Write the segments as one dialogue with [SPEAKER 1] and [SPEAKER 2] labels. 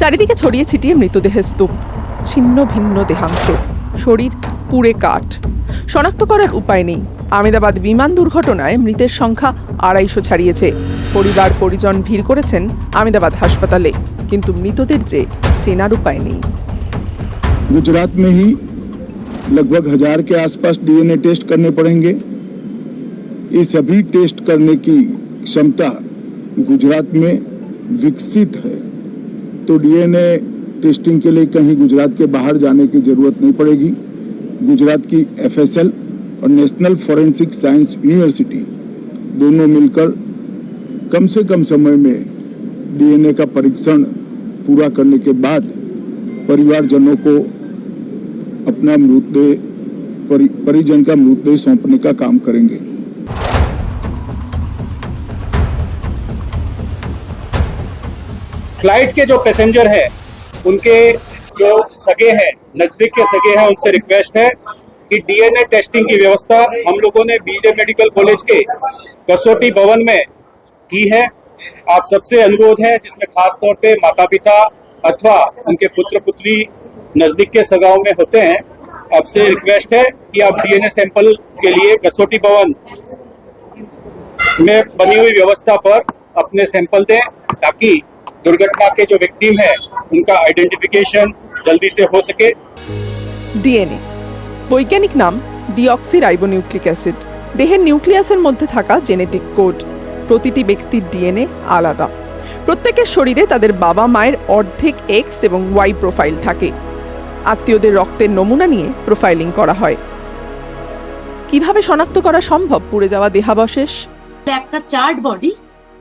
[SPEAKER 1] চারিদিকে ছড়িয়ে ছিটিয়ে মৃতদেহের স্তূপ ছিন্ন ভিন্ন দেহাংশ শরীর পুড়ে কাঠ শনাক্ত করার উপায় নেই আমেদাবাদ বিমান দুর্ঘটনায় মৃতের সংখ্যা আড়াইশো ছাড়িয়েছে পরিবার পরিজন ভিড় করেছেন আমেদাবাদ হাসপাতালে কিন্তু মৃতদের যে চেনার উপায় নেই
[SPEAKER 2] गुजरात में ही लगभग हजार के आसपास डीएनए टेस्ट करने पड़ेंगे ये सभी टेस्ट करने की क्षमता गुजरात में विकसित है तो डीएनए टेस्टिंग के लिए कहीं गुजरात के बाहर जाने की ज़रूरत नहीं पड़ेगी। गुजरात की एफएसएल और नेशनल फॉरेंसिक साइंस यूनिवर्सिटी दोनों मिलकर कम से कम समय में डीएनए का परीक्षण पूरा करने के बाद परिवारजनों को अपना मृतदेह परिजन का मृतदेह सौंपने का काम करेंगे।
[SPEAKER 3] फ़्लाइट के जो पैसेंजर हैं, उनके जो सगे हैं, नज़दीक के सगे हैं, उनसे रिक्वेस्ट है कि डीएनए टेस्टिंग की व्यवस्था हम लोगों ने बीजे मेडिकल कॉलेज के कसौटी भवन में की है। आप सबसे अनुरोध है जिसमें खास तौर पे माता पिता अथवा उनके पुत्र पुत्री नज़दीक के सगाओं में होते हैं, आपसे रिक्वेस्ट है कि आप डीएनए सैंपल के लिए कसौटी भवन में बनी हुई व्यवस्था पर अपने सैंपल दें, ताकि दुर्घटना के जो विक्टिम है उनका आइडेंटिफिकेशन जल्दी से हो सके
[SPEAKER 1] ডিএনএ বৈজ্ঞানিক নাম ডিঅক্সি রাইবোনিউক্লিক অ্যাসিড দেহের নিউক্লিয়াসের মধ্যে থাকা জেনেটিক কোড প্রতিটি ব্যক্তির ডিএনএ আলাদা প্রত্যেকের শরীরে তাদের বাবা মায়ের অর্ধেক এক্স এবং ওয়াই প্রোফাইল থাকে আত্মীয়দের রক্তের নমুনা নিয়ে প্রোফাইলিং করা হয় কিভাবে শনাক্ত করা সম্ভব পুড়ে যাওয়া দেহাবশেষ
[SPEAKER 4] একটা চার্ট বডি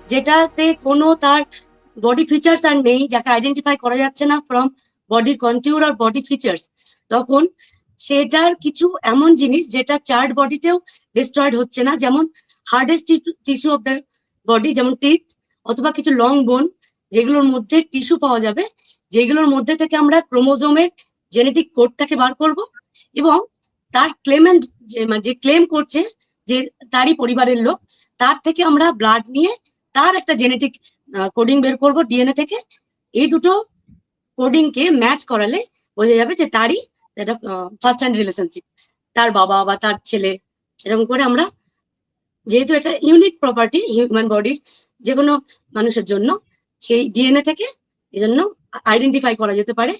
[SPEAKER 4] যেটাতে কোনো তার বডি ফিচার্স আর নেই, যাকে আইডেন্টিফাই করা যাচ্ছে না ফ্রম বডি কন্টিউর আর বডি ফিচার্স তখন সেটার কিছু এমন জিনিস যেটা চার্ট বডিতেও ডিস্ট্রয়েড হচ্ছে না, যেমন hardest tissue of the body যেমন টিথ অথবা কিছু লং বোন যেগুলোর মধ্যে টিস্যু পাওয়া যাবে, যেগুলোর মধ্যে থেকে আমরা ক্রোমোজোমের জেনেটিক কোডটাকে বার করব এবং তার ক্লেমেন্ট যে ক্লেম করছে যে তারই পরিবারের লোক, তার থেকে আমরা ব্লাড নিয়ে তার একটা জেনেটিক কোডিং বের করব ডিএনএ থেকে। এই দুটো কোডিং কে ম্যাচ করালে বোঝা যাবে যে তারই এটা ফার্স্ট হ্যান্ড রিলেশনশিপ তার বাবা বা তার ছেলে, এরকম করে আমরা যেহেতু এটা ইউনিক প্রপার্টি হিউম্যান বডির যে কোনো মানুষের জন্য, সেই ডিএনএ থেকে এই জন্য আইডেন্টিফাই করা যেতে পারে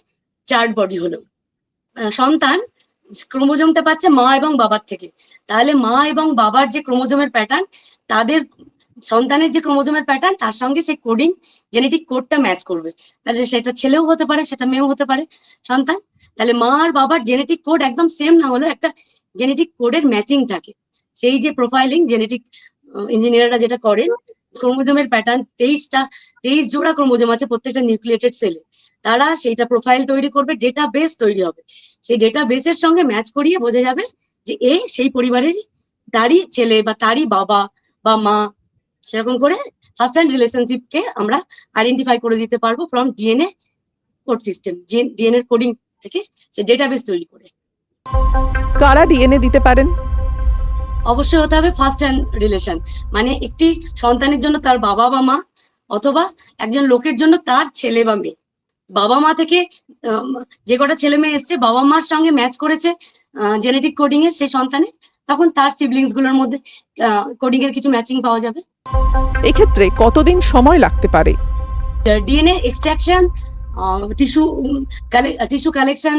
[SPEAKER 4] চার্ট বডি হলো সন্তান ক্রোমোজোমটা পাচ্ছে মা এবং বাবার থেকে। তাহলে মা এবং বাবার যে ক্রোমোজোমের প্যাটার্ন তাদের সন্তানের যে ক্রোমোজোমের প্যাটার্ন তার সঙ্গে সেই কোডিং জেনেটিক কোডটা ম্যাচ করবে। তাহলে সেটা ছেলেও হতে পারে, সেটা মেয়েও হতে পারে। সন্তান, তাহলে মা আর বাবার জেনেটিক কোড একদম সেম না হলেও একটা জেনেটিক কোডের ম্যাচিং থাকে। সেই যে প্রোফাইলিং জেনেটিক ইঞ্জিনিয়াররা যেটা করেন, ক্রোমোজোমের প্যাটার্ন তেইশটা, তেইশ জোড়া ক্রোমোজোম আছে প্রত্যেকটা নিউক্লিয়েটেড সেলে তারা সেইটা প্রোফাইল তৈরি করবে ডেটা বেস তৈরি হবে। সেই ডেটা বেসের সঙ্গে ম্যাচ করিয়ে বোঝা যাবে যে এ সেই পরিবারেরই তারই ছেলে বা তারই বাবা বা মা সেরকম করে ফার্স্ট হ্যান্ড রিলেশনশিপকে আমরা আইডেন্টিফাই করে দিতে পারব from DNA code system DNA coding থেকে সে ডেটাবেস তৈরি করে।
[SPEAKER 1] কারা ডিএনএ দিতে পারেন?
[SPEAKER 4] অবশ্যই হতে হবে ফার্স্ট হ্যান্ড রিলেশন মানে একটি সন্তানের জন্য তার বাবা বা মা অথবা একজন লোকের জন্য তার ছেলে বা মেয়ে। বাবা মা থেকে যে কটা ছেলে মেয়ে এসছে বাবা মার সঙ্গে ম্যাচ করেছে জেনেটিক কোডিং এর সেই সন্তানে তখন তার সিবলিংসগুলোর মধ্যে কোডিং এর কিছু ম্যাচিং পাওয়া যাবে।
[SPEAKER 1] এক্ষেত্রে কতদিন সময় লাগতে পারে?
[SPEAKER 4] DNA extraction tissue tissue collection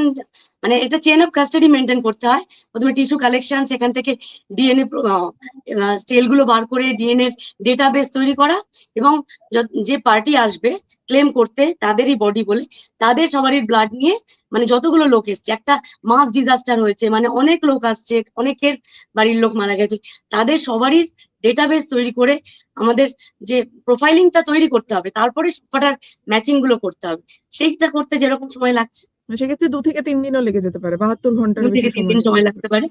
[SPEAKER 4] মানে এটা চেন অফ কাস্টাডি মেনটেন করতে হয়। প্রথমে টিস্যু কালেকশন সেখান থেকে ডিএনএ সেলগুলো বার করে ডিএনএ ডেটাবেস তৈরি করা এবং যে পার্টি আসবে ক্লেম করতে তাদেরই বডি বলে। তাদের সবারই ব্লাড নিয়ে মানে যতগুলো লোক এসছে, একটা মাস ডিজাস্টার হয়েছে মানে অনেক লোক আসছে, অনেকের বাড়ির লোক মারা গেছে। তাদের সবারই ডেটাবেস তৈরি করে আমাদের যে প্রোফাইলিংটা তৈরি করতে হবে তারপরে কটার ম্যাচিংগুলো করতে হবে সেইটা করতে যেরকম সময় লাগছে।
[SPEAKER 1] সেক্ষেত্রে দু থেকে তিন দিনও লেগে যেতে পারে বাহাত্তর ঘণ্টার
[SPEAKER 4] দু থেকে তিন দিন সময় লাগতে পারে।